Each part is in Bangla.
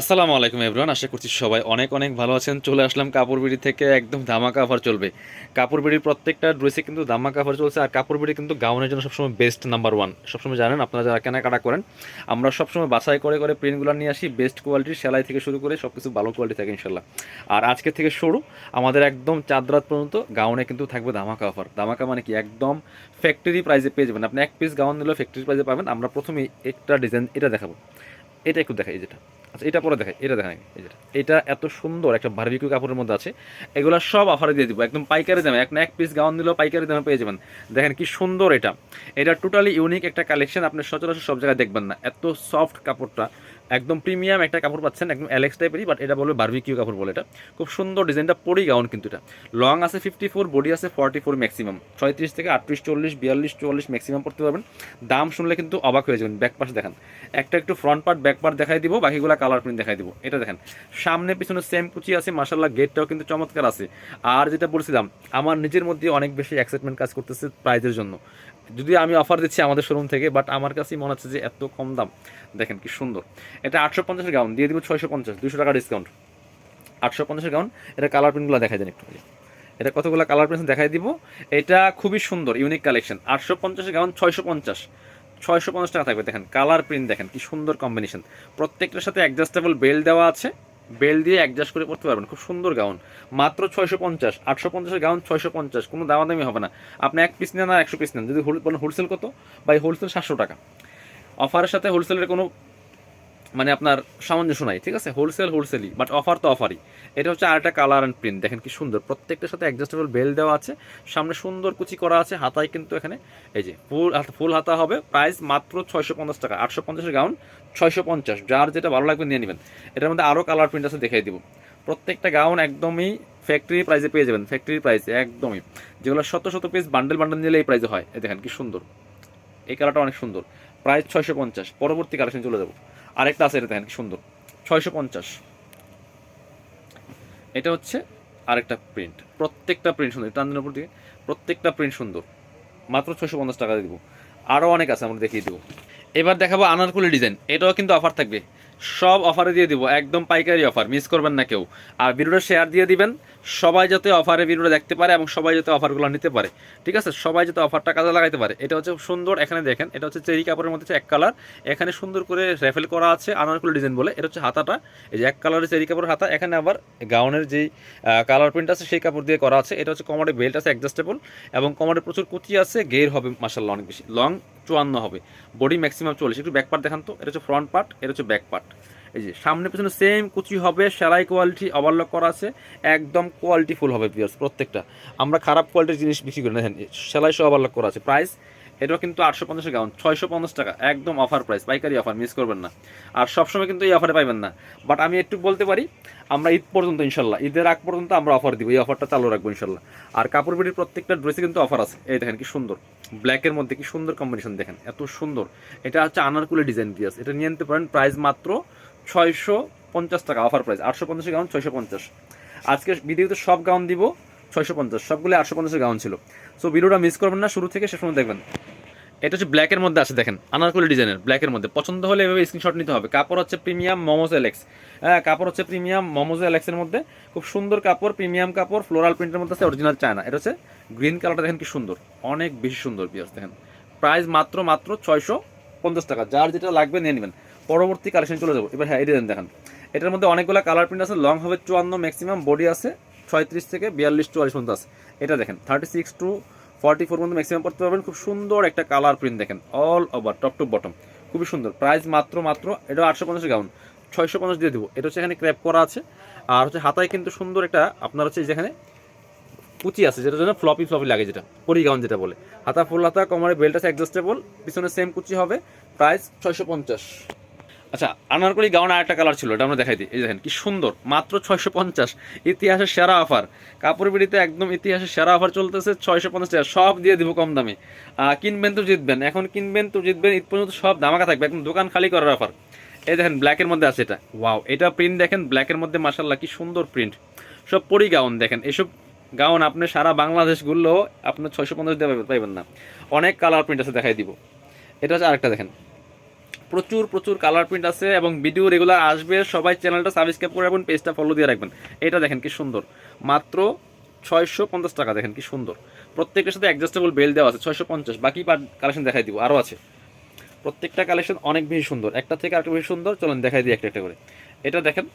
আসসালামু আলাইকুম এভরিওয়ান, আশা করছি সবাই অনেক অনেক ভালো আছেন। চলে আসলাম কাপড় বিড়ি থেকে একদম ধামাকা অফার চলবে। কাপড় বিড়ির প্রত্যেকটা ড্রেসে কিন্তু ধামাকা অফার চলছে, আর কাপড় বিড়ি কিন্তু গাউনের জন্য সবসময় বেস্ট নাম্বার ওয়ান সবসময় জানেন, আপনারা যারা কেনাকাটা করেন, আমরা সবসময় বাছাই করে করে প্রিন্টগুলো নিয়ে আসি বেস্ট কোয়ালিটির সেলাই থেকে শুরু করে সব কিছু ভালো কোয়ালিটি থাকে ইনশাল্লাহ আর আজকে থেকে শুরু, আমাদের একদম চাঁদ রাত পর্যন্ত গাউনে কিন্তু থাকবে ধামাকা অফার ধামাকা মানে কি? একদম ফ্যাক্টরি প্রাইসে পেয়ে যাবেন। আপনি এক পিস গাউন নিলেও ফ্যাক্টরি প্রাইসে পাবেন। আমরা প্রথমেই একটা ডিজাইন এটা দেখাবো। এটা একটু দেখাই যেটা। আচ্ছা এটা পরে দেখাই, এটা দেখাই, এই যেটা। এটা এত সুন্দর একটা বারবিকিউ কাপড়ের মধ্যে আছে। এগুলো সব অফারে দিয়ে দিব, একদম পাইকারি দামে এখন এক পিস গাউন দিলেও পাইকারি দামে পেয়ে যাবেন। দেখেন কি সুন্দর এটা। এটা টোটালি ইউনিক একটা কালেকশন আপনি সচরাচর সব জায়গায় দেখবেন না। এত সফট কাপড়টা একদম প্রিমিয়াম একটা কাপড় পাচ্ছেন, একদম অ্যালেক্স টাইপেরই বাট এটা বলবে বারবিকিউ কাপড় বলে এটা। খুব সুন্দর ডিজাইনটা পরি গাউন কিন্তু এটা। লং আছে ফিফটি ফোর বডি আছে ফর্টি ফোর ম্যাক্সিমাম ছয়ত্রিশ থেকে আটত্রিশ, চল্লিশ, বিয়াল্লিশ, চুয়াল্লিশ ম্যাক্সিমাম পড়তে পারবেন। দাম শুনলে কিন্তু অবাক হয়ে যাবেন ব্যাক পাশ দেখান। একটা একটু ফ্রন্ট পার্ট ব্যাক পার্ট দেখাই দিব, বাকিগুলো কালার প্রিন্ট দেখাই দিব। এটা দেখেন, সামনে পিছনে সেম কুচি আছে মাসাল্লাহ গেটটাও কিন্তু চমৎকার আছে। আর যেটা বলছিলাম, আমার নিজের মধ্যে অনেক বেশি এক্সাইটমেন্ট কাজ করতেছে প্রাইজের জন্য। যদি আমি অফার দিচ্ছি আমাদের শোরুম থেকে বাট আমার কাছেই মনে হচ্ছে যে এত কম দাম। দেখেন কি সুন্দর। এটা আটশো পঞ্চাশের গাউন দিয়ে দিব ছয়শো পঞ্চাশ দুশো টাকা ডিসকাউন্ট আটশো পঞ্চাশের গাউন এটা কালার প্রিন্টগুলো দেখাই দেন একটু এটা কতগুলো কালার প্রিন্ট দেখাই দিব? এটা খুবই সুন্দর ইউনিক কালেকশন আটশো পঞ্চাশের গাউন ছয়শো পঞ্চাশ। ছয়শো পঞ্চাশ টাকা থাকবে, দেখেন। কালার প্রিন্ট দেখেন কি সুন্দর কম্বিনেশন প্রত্যেকটার সাথে অ্যাডজাস্টেবল বেল দেওয়া আছে। বেল দিয়ে অ্যাডজাস্ট করে পড়তে পারবেন। খুব সুন্দর গাউন মাত্র ছয়শো পঞ্চাশ, আটশো পঞ্চাশের গাউন ছয়শো পঞ্চাশ, কোনো দামাদামি হবে না। আপনি এক পিস নেন আর একশো পিস নেন। যদি হোল বলেন হোলসেল কত? বা হোলসেল সাতশো টাকা। অফারের সাথে হোলসেলের কোনো মানে আপনার সামঞ্জস্য নাই, ঠিক আছে? হোলসেল হোলসেলই বাট অফার তো অফারই এটা হচ্ছে আরেকটা কালার অ্যান্ড প্রিন্ট দেখেন কি সুন্দর, প্রত্যেকটার সাথে অ্যাডজাস্টেবল বেল দেওয়া আছে। সামনে সুন্দর কুচি করা আছে, হাতায় কিন্তু এখানে, এই যে, ফুল ফুল হাতা হবে। প্রাইস মাত্র ছয়শো পঞ্চাশ টাকা, আটশো পঞ্চাশের গাউন ছয়শো পঞ্চাশ। যার যেটা ভালো লাগবে নিয়ে নেবেন। এটার মধ্যে আরও কালার প্রিন্ট আছে দেখাই দিব। প্রত্যেকটা গাউন একদমই ফ্যাক্টরি প্রাইসে পেয়ে যাবেন ফ্যাক্টরি প্রাইসে একদমই। যেগুলো শত শত পিস বান্ডেল বান্ডেল নিলে এই প্রাইসে হয়। দেখেন কি সুন্দর। এই কালারটা অনেক সুন্দর। প্রাইস ছয়শো পঞ্চাশ। পরবর্তী কালেকশন চলে যাব। আরেকটা আছে এটা দেখেন সুন্দর। ছয়শো পঞ্চাশ। এটা হচ্ছে আরেকটা প্রিন্ট প্রত্যেকটা প্রিন্ট সুন্দর টান্দিনের উপর প্রত্যেকটা প্রিন্ট সুন্দর। মাত্র ছয়শো পঞ্চাশ টাকা দিব। আরও অনেক আছে, আমরা দেখিয়ে দেবো। এবার দেখাবো আনারকুলি ডিজাইন। এটাও কিন্তু অফার থাকবে। সব অফারে দিয়ে দিব, একদম পাইকারি অফার মিস করবেন না কেউ। আর ভিডিওটা শেয়ার দিয়ে দিবেন, সবাই যাতে অফারে ভিডিওটা দেখতে পারে এবং সবাই যাতে অফারগুলো নিতে পারে। ঠিক আছে? সবাই যাতে অফারটা কাজে লাগাইতে পারে। এটা হচ্ছে সুন্দর, এখানে দেখেন, এটা হচ্ছে চেরি কাপড়ের মধ্যে এক কালার এখানে সুন্দর করে রেফেল করা আছে আনারকুলি ডিজাইন বলে, এটা হচ্ছে হাতাটা। এই যে এক কালারের চেরি কাপড়ের হাতা, এখানে আবার গাউনের যেই কালার প্রিন্ট আছে সেই কাপড় দিয়ে করা আছে। এটা হচ্ছে কমারে বেল্ট আছে অ্যাডজাস্টেবল এবং কমারে প্রচুর কুচি আছে, গের হবে মাসাল্লাহ অনেক বেশি। লং চুয়ান্ন হবে। বডি ম্যাক্সিমাম চল্লিশ। একটু ব্যাক পার্ট দেখান তো। এটা হচ্ছে ফ্রন্ট পার্ট এটা হচ্ছে ব্যাক পার্ট এই যে, সামনে পেছনে সেম কুচি হবে, সেলাই কোয়ালিটি ওভারলক করা আছে। একদম কোয়ালিটি ফুল হবে পিয়ার্স প্রত্যেকটা। আমরা খারাপ কোয়ালিটির জিনিস বিক্রি করি না। সেলাই সহ ওভারলক করা আছে। প্রাইস এটাও কিন্তু আটশো পঞ্চাশ গাউন ছয়শো পঞ্চাশ টাকা, একদম অফার প্রাইস পাইকারি অফার মিস করবেন না। আর সবসময় কিন্তু এই অফারে পাইবেন না। বাট আমি একটু বলতে পারি, আমরা ঈদ পর্যন্ত, ইনশাল্লাহ, ঈদের আগ পর্যন্ত আমরা অফার দিব, এই অফারটা চালু রাখব, ইনশাল্লাহ। আর কাপড় বিটির প্রত্যেকটা ড্রেসে কিন্তু অফার আছে। এই দেখেন কি সুন্দর। ব্ল্যাকের মধ্যে কি সুন্দর কম্বিনেশন দেখেন, এত সুন্দর। এটা হচ্ছে আনারকুলি ডিজাইন দিয়ে আছে এটা নিয়ে নিতে পারেন প্রাইস মাত্র ছয়শো পঞ্চাশ টাকা অফার প্রাইস আটশো পঞ্চাশের গাউন ছয়শো পঞ্চাশ। আজকে ভিডিওতে সব গাউন দিব। ছয়শো পঞ্চাশ, সবগুলো আটশো পঞ্চাশের গাউন ছিল। সো ভিডিওটা মিস করবেন না, শুরু থেকে শেষ পর্যন্ত দেখবেন। এটা হচ্ছে ব্ল্যাকের মধ্যে আছে দেখেন, আনারকুলি ডিজাইনের ব্ল্যাকের মধ্যে। পছন্দ হলে এভাবে স্ক্রিনশট নিতে হবে। কাপড় হচ্ছে প্রিমিয়াম মোমোজ এলেক্স হ্যাঁ কাপড় হচ্ছে প্রিমিয়াম মোমোজ এলেক্সের মধ্যে। খুব সুন্দর কাপড় প্রিমিয়াম কাপড় ফ্লোরাল প্রিন্টের মধ্যে আছে অরিজিনাল চায়না এটা হচ্ছে গ্রিন কালারটা দেখেন কি সুন্দর। অনেক বেশি সুন্দর পিয়াস দেখেন। প্রাইস মাত্র মাত্র ছয়শো পঞ্চাশ টাকা। যার যেটা লাগবে নিয়ে নেবেন। পরবর্তী কালেকশন চলে যাব। এবার হ্যাঁ এই ডিজাইন দেখেন। এটার মধ্যে অনেকগুলো কালার প্রিন্ট আছে। লং হবে চুয়ান্ন ম্যাক্সিমাম বডি আছে। ছয়ত্রিশ থেকে বিয়াল্লিশ চুয়াল্লিশ পর্যন্ত আছে। এটা দেখেন thirty six to forty four পর্যন্ত ম্যাক্সিমাম পড়তে পারবেন। খুব সুন্দর একটা কালার প্রিন্ট দেখেন all over top to bottom খুবই সুন্দর প্রাইস মাত্র মাত্র, এটা আটশো পঞ্চাশ গাউন ছয়শো পঞ্চাশ দিয়ে দেবো। এটা হচ্ছে এখানে ক্র্যাপ করা আছে, আর হচ্ছে হাতায় কিন্তু সুন্দর একটা, আপনার হচ্ছে যেখানে কুচি আছে, যেটার জন্য ফ্লপি ফ্লপি লাগে যেটা, পরি গাউন যেটা বলে। হাতা, ফুল হাতা, কোমরে বেল্ট আছে অ্যাডজাস্টেবল পিছনে সেম কুচি হবে প্রাইস ছয়শো পঞ্চাশ। আচ্ছা আনারকলি গাউন আর একটা কালার ছিল, এটা আমরা দেখাই দিই। এই দেখেন, কি সুন্দর, মাত্র ছয়শো পঞ্চাশ, ইতিহাসের সেরা অফার কাপড় বিড়িতে একদম ইতিহাসের সেরা অফার চলতেছে, ছয়শো পঞ্চাশ টাকা, সব দিয়ে দিব কম দামে। কিনবেন তো জিতবেন, এখন কিনবেন তো জিতবেন, ঈদ পর্যন্ত সব দামাকা থাকবে, একদম দোকান খালি করার অফার এই দেখেন ব্ল্যাকের মধ্যে আছে এটা। ওয়াও এটা প্রিন্ট দেখেন ব্ল্যাকের মধ্যে মাসাল্লাহ কি সুন্দর প্রিন্ট সব পরি গাউন দেখেন, এসব গাউন আপনি সারা বাংলাদেশ ঘুরলেও আপনার ছয়শো পঞ্চাশ দিয়ে পাইবেন না। অনেক কালার প্রিন্ট আছে, দেখাই দিব। এটা হচ্ছে আরেকটা দেখেন। প্রচুর প্রচুর কালার প্রিন্ট আছে এবং ভিডিও রেগুলার আসবে। সবাই চ্যানেলটা সাবস্ক্রাইব করে রাখবেন পেজটা ফলো দিয়ে রাখবেন। এটা দেখেন কি সুন্দর। মাত্র ছয়শো পঞ্চাশ টাকা, দেখেন কি সুন্দর। প্রত্যেকের সাথে অ্যাডজাস্টেবল বেল দেওয়া আছে, ছয়শো পঞ্চাশ। বাকি কালেকশন দেখাই দিব আরও আছে। প্রত্যেকটা কালেকশন অনেক বেশি সুন্দর। একটা থেকে আরেকটা বেশি সুন্দর। চলুন দেখাই দিই একটা একটা করে। এটা দেখেন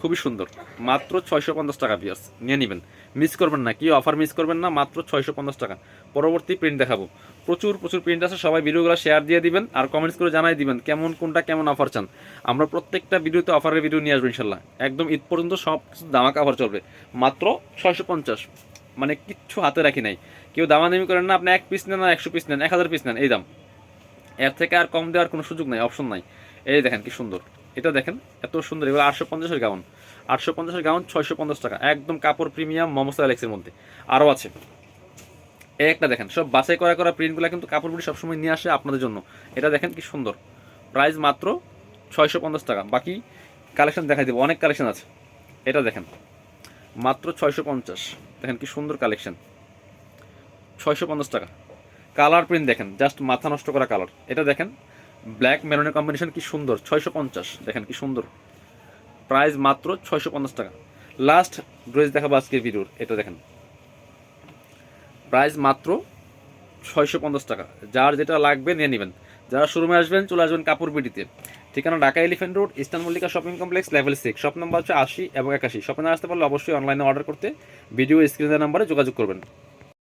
খুবই সুন্দর। মাত্র ছয়শো পঞ্চাশ টাকা পিয়ার্স নিয়ে নেবেন। মিস করবেন না, কি অফার মিস করবেন না, মাত্র ছয়শো পঞ্চাশ টাকা। পরবর্তী প্রিন্ট দেখাবো। প্রচুর প্রচুর প্রিন্ট আছে, সবাই ভিডিওগুলো শেয়ার দিয়ে দিবেন আর কমেন্টস করে জানাই দিবেন কেমন, কোনটা কেমন অফার চান। আমরা প্রত্যেকটা ভিডিওতে অফারের ভিডিও নিয়ে আসব ইনশাল্লাহ। একদম ঈদ পর্যন্ত সব কিছু দামাকা অফার চলবে। মাত্র ছয়শো পঞ্চাশ। মানে কিচ্ছু হাতে রাখি নাই। কেউ দামাদামি করেন না, আপনি এক পিস নেন আর একশো পিস নেন, এক হাজার পিস নেন, এই দাম। এর থেকে আর কম দেওয়ার কোনো সুযোগ নাই অপশন নাই। এই দেখেন কি সুন্দর। এটা দেখেন, এত সুন্দর। এগুলো আটশো পঞ্চাশের গাউন। আটশো পঞ্চাশের গাউন ছয়শো পঞ্চাশ টাকা। একদম কাপড় প্রিমিয়াম মমসা অ্যালেক্সের মধ্যে। আরও আছে। একটা দেখেন, সব বাছাই করা করা প্রিন্টগুলো কিন্তু কাপড় পুরি সবসময় নিয়ে আসে আপনাদের জন্য। এটা দেখেন কি সুন্দর। প্রাইস মাত্র ছয়শো পঞ্চাশ টাকা। বাকি কালেকশন দেখাই দেবো। অনেক কালেকশন আছে। এটা দেখেন, মাত্র ছয়শো পঞ্চাশ। দেখেন কি সুন্দর কালেকশন। ছয়শো পঞ্চাশ টাকা। কালার প্রিন্ট দেখেন, জাস্ট মাথা নষ্ট করা কালার। এটা দেখেন ব্ল্যাক মেরনের কম্বিনেশন কি সুন্দর? ছয়শো পঞ্চাশ। দেখেন কি সুন্দর। প্রাইস মাত্র ছয়শো পঞ্চাশ টাকা। লাস্ট ড্রেস দেখাবো আজকের ভিডিওর এটা দেখেন। প্রাইস মাত্র ছয়শো পঞ্চাশ টাকা। যার যেটা লাগবে নিয়ে নেবেন। যারা শোরুমে আসবেন, চলে আসবেন কাপড় বিডিতে ঠিকানা Dhaka elephant road eastern Mallika shopping complex level six shop number হচ্ছে আশি এবং একাশি। শপে আসতে পারলে অবশ্যই অনলাইনে অর্ডার করতে। ভিডিও স্ক্রিনের নাম্বারে যোগাযোগ করবেন।